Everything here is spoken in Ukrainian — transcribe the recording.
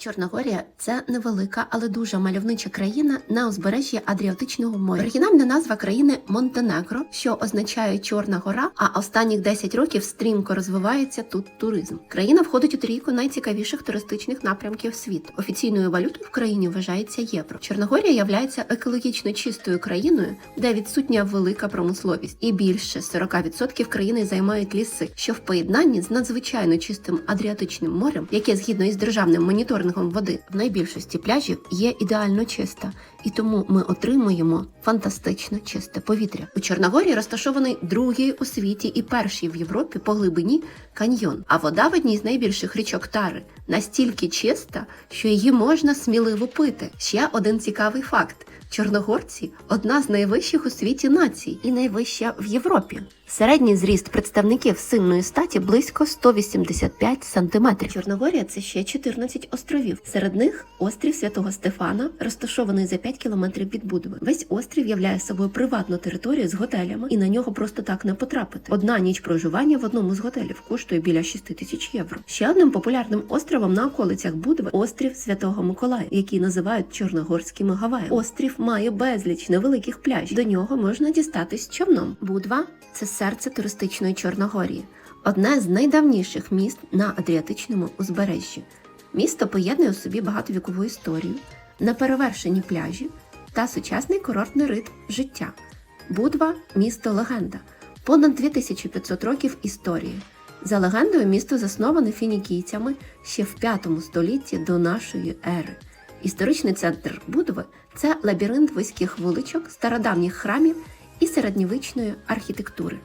Чорногорія це невелика, але дуже мальовнича країна на узбережжі Адріатичного моря. Оригінальна назва країни Монтенегро, що означає Чорна гора. А останніх 10 років стрімко розвивається тут туризм. Країна входить у трійку найцікавіших туристичних напрямків світу. Офіційною валютою в країні вважається євро. Чорногорія являється екологічно чистою країною, де відсутня велика промисловість, і більше 40% країни займають ліси, що в поєднанні з надзвичайно чистим Адріатичним морем, яке згідно із державним моніторингом води в найбільшості пляжів є ідеально чиста, і тому ми отримуємо фантастично чисте повітря. У Чорногорії розташований другий у світі і перший в Європі по глибині каньйон. А вода в одній з найбільших річок Тари настільки чиста, що її можна сміливо пити. Ще один цікавий факт. Чорногорці одна з найвищих у світі націй і найвища в Європі. Середній зріст представників сильної статі близько 185 сантиметрів. Чорногорія це ще 14 островів. Серед них острів Святого Стефана, розташований за 5 кілометрів від Будви. Весь острів являє собою приватну територію з готелями, і на нього просто так не потрапити. Одна ніч проживання в одному з готелів коштує біля 6 тисяч євро. Ще одним популярним островом на околицях Будви острів Святого Миколая, який називають Чорногорськими Гаваями. Острів має безліч невеликих пляжів. До нього можна дістатись човном. Будва це серце туристичної Чорногорії, одне з найдавніших міст на Адріатичному узбережжі. Місто поєднує у собі багатовікову історію, неперевершені пляжі та сучасний курортний ритм життя. Будва місто легенда, понад 2500 років історії. За легендою, місто засноване фінікійцями ще в 5 столітті до нашої ери. Історичний центр Будви це лабіринт вузьких вуличок, стародавніх храмів і середньовічної архітектури.